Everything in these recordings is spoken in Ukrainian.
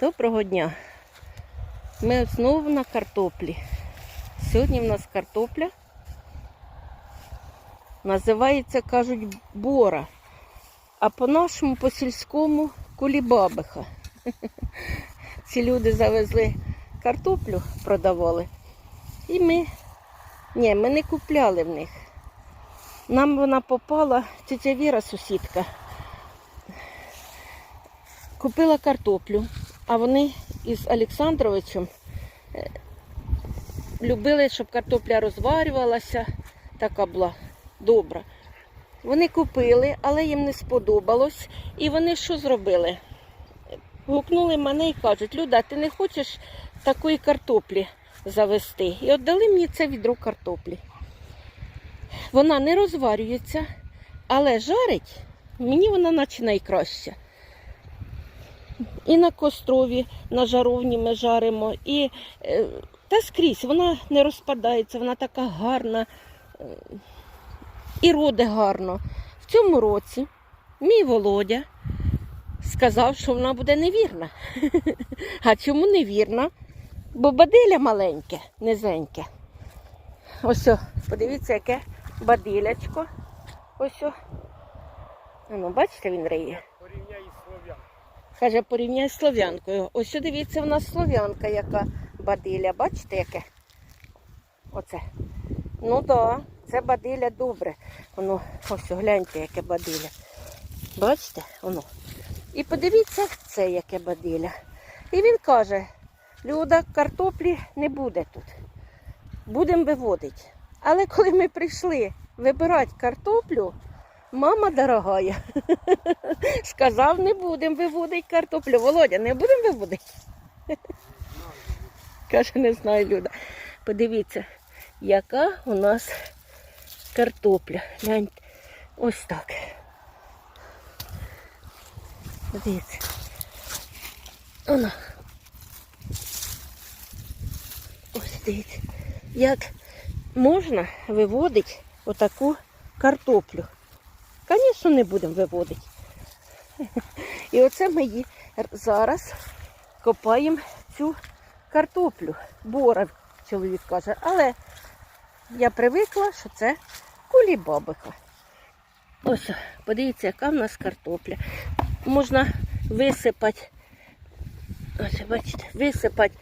Доброго дня. Ми знову на картоплі. Сьогодні в нас картопля. Називається, кажуть, бора. А по-нашому, по сільському кулібабиха. Ці люди завезли картоплю, продавали. І ми, ні, ми не купляли в них. Нам вона попала, тетя Віра, сусідка, купила картоплю, а вони із Олександровичем е, любили, щоб картопля розварювалася, така була добра. Вони купили, але їм не сподобалось. І вони що зробили? Гукнули мене і кажуть, Люда, ти не хочеш такої картоплі завести? І віддали мені це відро картоплі. Вона не розварюється, але жарить, мені вона наче найкраща. І на кострові, на жаровні ми жаримо, і е, та скрізь вона не розпадається, вона така гарна е, і роде гарно. В цьому році мій Володя сказав, що вона буде невірна. А чому невірна? Бо бадиля маленьке, низеньке. Ось, о, подивіться, яке бадилячко. Ось. Ну, бачите, він риє. Каже, порівняй з слов'янкою. Ось дивіться, в нас слов'янка, яка бадиля. Бачите, яке? Оце. Ну так, да, це бадиля добре. Воно, ось гляньте, яке бадиля. Бачите? Воно. І подивіться, це яке бадиля. І він каже: Люда, картоплі не буде тут. Будемо виводити. Але коли ми прийшли вибирати картоплю, мама дорогая сказав, не будемо виводити картоплю. Володя, не будемо виводити? Каже, не знаю, Люда. Подивіться, яка у нас картопля. Гляньте, ось так. Дивіться. Вона. Ось дивіться. Як можна виводити отаку картоплю? Звісно, не будемо виводити. І оце ми її зараз копаємо цю картоплю. Бора, чоловік каже. Але я привикла, що це кулібабиха. Ось, подивіться, яка в нас картопля. Можна висипати. Ось, бачите, висипати.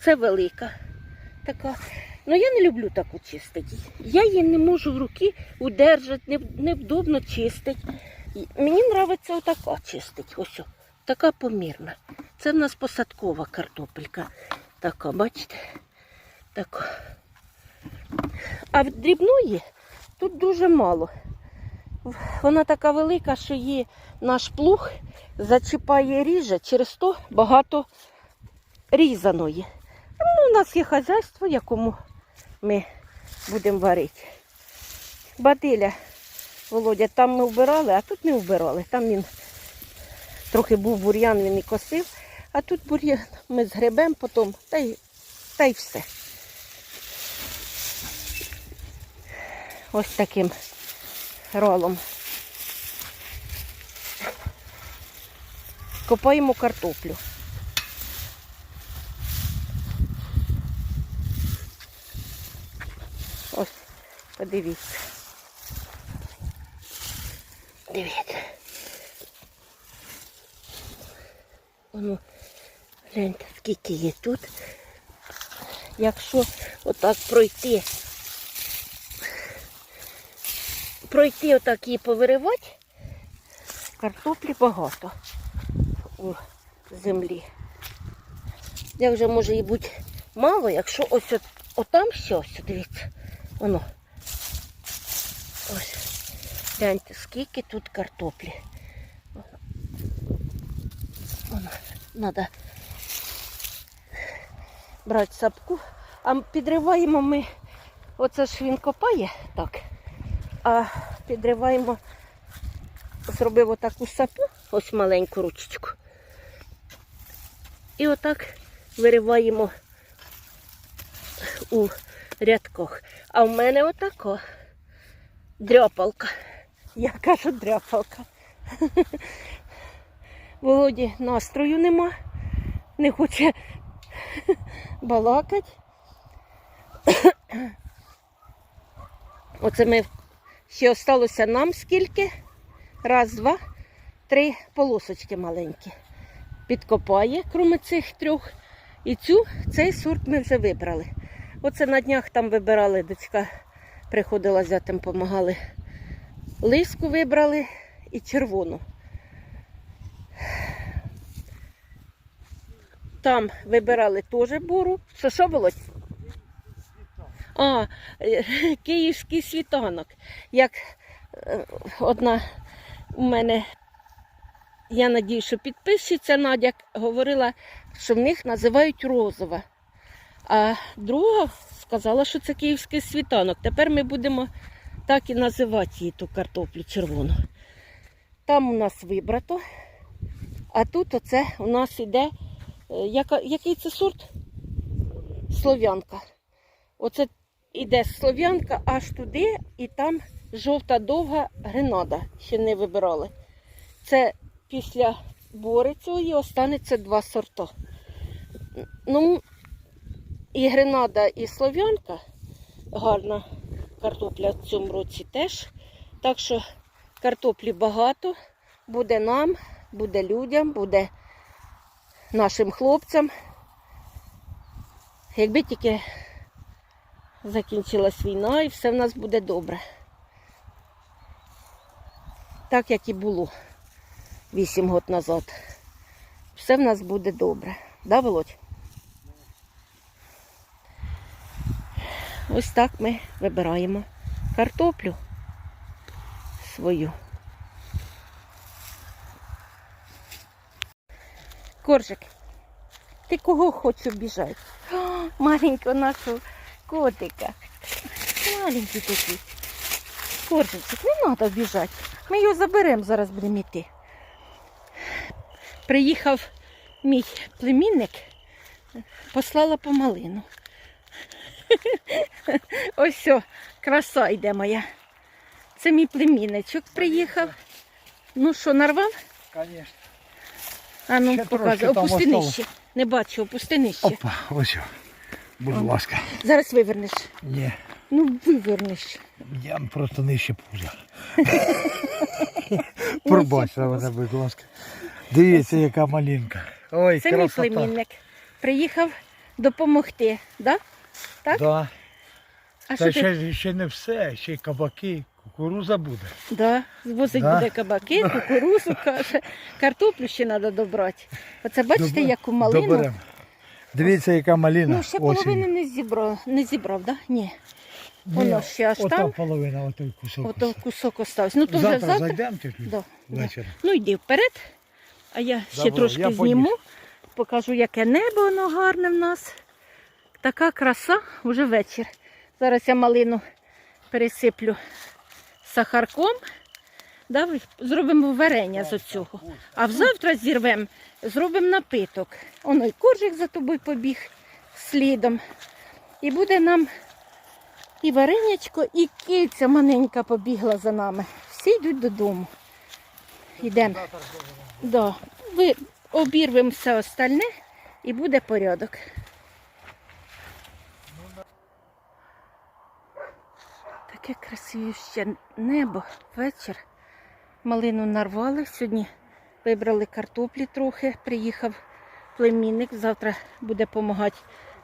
Це велика така. Ну я не люблю таку чистити. Я її не можу в руки удержати, не, невдобно чистити. І Мені подобається отака чистить. Ось, така помірна. Це в нас посадкова картопелька. Така, бачите? Така. А в дрібної тут дуже мало. Вона така велика, що її наш плуг зачіпає ріже, через то багато різаної. Ну, у нас є хазяйство, якому ми будемо варити. Бадиля, Володя, там ми вбирали, а тут не вбирали. Там він трохи був бур'ян, він і косив, а тут бур'ян ми згребемо потім, та й, та й все. Ось таким ролом. Копаємо картоплю. Подивіться. Дивіться. Воно, гляньте, скільки є тут. Якщо отак пройти, пройти отак її повиривати, картоплі багато у землі. Я вже може і бути мало, якщо ось от, отам все, ось, дивіться, воно. Гляньте, скільки тут картоплі. Надо брати сапку. А підриваємо ми, оце ж він копає, так. А підриваємо, зробив отаку сапу, ось маленьку ручечку. І отак вириваємо у рядках. А в мене отако дряпалка. Я кажу дряпалка. Володі настрою нема, не хоче балакати. Оце ми ще осталося нам скільки? Раз, два, три полосочки маленькі. Підкопає, крім цих трьох. І цю, цей сорт ми вже вибрали. Оце на днях там вибирали, дочка приходила зятем, допомагали. Лиску вибрали і червону. Там вибирали теж буру. Що що було? А, е, київський світанок. Як е, одна у мене, я надію, що підписчиця Надя говорила, що в них називають розова. А друга сказала, що це київський світанок. Тепер ми будемо так і називати її ту картоплю червону. Там у нас вибрато, а тут оце у нас іде. е, Яка, який це сорт? Слов'янка. Оце іде слов'янка аж туди, і там жовта довга гренада. Ще не вибирали. Це після бори цієї останеться два сорта. Ну, і гренада, і слов'янка гарна картопля в цьому році теж. Так що картоплі багато. Буде нам, буде людям, буде нашим хлопцям. Якби тільки закінчилась війна і все в нас буде добре. Так як і було 8 років назад. Все в нас буде добре. Да, Володь? Ось так ми вибираємо картоплю свою. Коржик, ти кого хочеш обіжати? Маленького нашого котика. Маленький такий. Коржичок, не треба біжати. Ми його заберемо, зараз будемо йти. Приїхав мій племінник, послала по малину. Ось все, краса йде моя. Це мій племінничок приїхав. Ну що, нарвав? Конечно. А ну, показуй, опусти нижче. Не бачу, опусти нижче. Опа, ось. Будь ласка. Зараз вивернеш. Ні, Ну, вивернеш. я просто нижче пуза. Пробачте мене, будь ласка. Дивіться, яка малинка. Ой, Це мій племінник. Приїхав допомогти, да? Так? Да. А Та що ти? ще, ще не все, ще й кабаки, кукуруза буде. Да, звозить Да. буде кабаки, кукурузу, каже. Картоплю ще треба добрати. Оце бачите, Добре- яку малину. Доберемо. Дивіться, яка малина. Ну, ще осінь. половини не зібрав, не зібрав, да? Ні. Воно ще аж ота там. половина, отой кусок. Ото кусок остався. Ну, то вже завтра, завтра. зайдемо тільки Да, да. ввечері. Ну йди вперед, а я ще Забула, трошки я зніму, покажу, яке небо воно гарне в нас. Така краса вже вечір. Зараз я малину пересиплю сахарком. Да, зробимо варення з оцього. А завтра зірвемо, зробимо напиток. Оно й коржик за тобою побіг слідом. І буде нам і варенячко, і киця маленька побігла за нами. Всі йдуть додому. Йдемо. Да. Обірвемо все остальне і буде порядок. Таке красивіще небо, вечір. Малину нарвали. Сьогодні вибрали картоплі трохи. Приїхав племінник. Завтра буде допомагати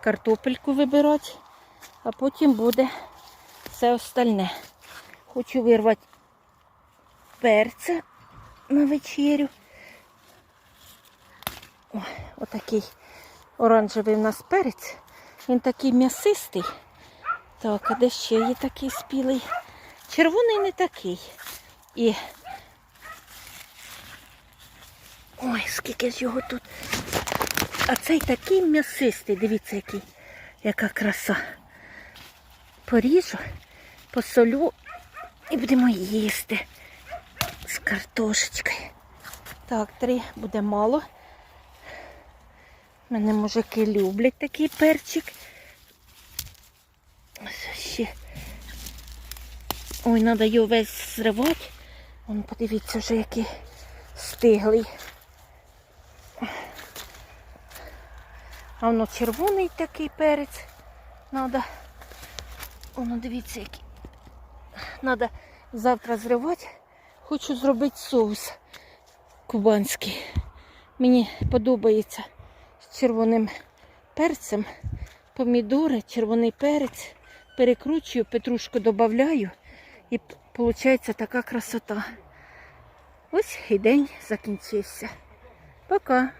картопельку вибирати, а потім буде все остальне. Хочу вирвати перця на вечерю. Ой, отакий оранжевий у нас перець. Він такий м'ясистий. Так, а де ще є такий спілий? Червоний не такий. І. Ой, скільки ж його тут. А цей такий м'ясистий, дивіться, який, яка краса. Поріжу, посолю і будемо їсти з картошечкою. Так, три буде мало. Мене мужики люблять такий перчик. Ще. Ой, треба його весь зривати. Вон, подивіться вже, який стиглий. А воно червоний такий перець. Надо. Воно дивіться, який. треба завтра зривати. Хочу зробити соус кубанський. Мені подобається з червоним перцем. Помідори, червоний перець. Перекручую, петрушку додаю і виходить така красота. Ось і день закінчився. Пока.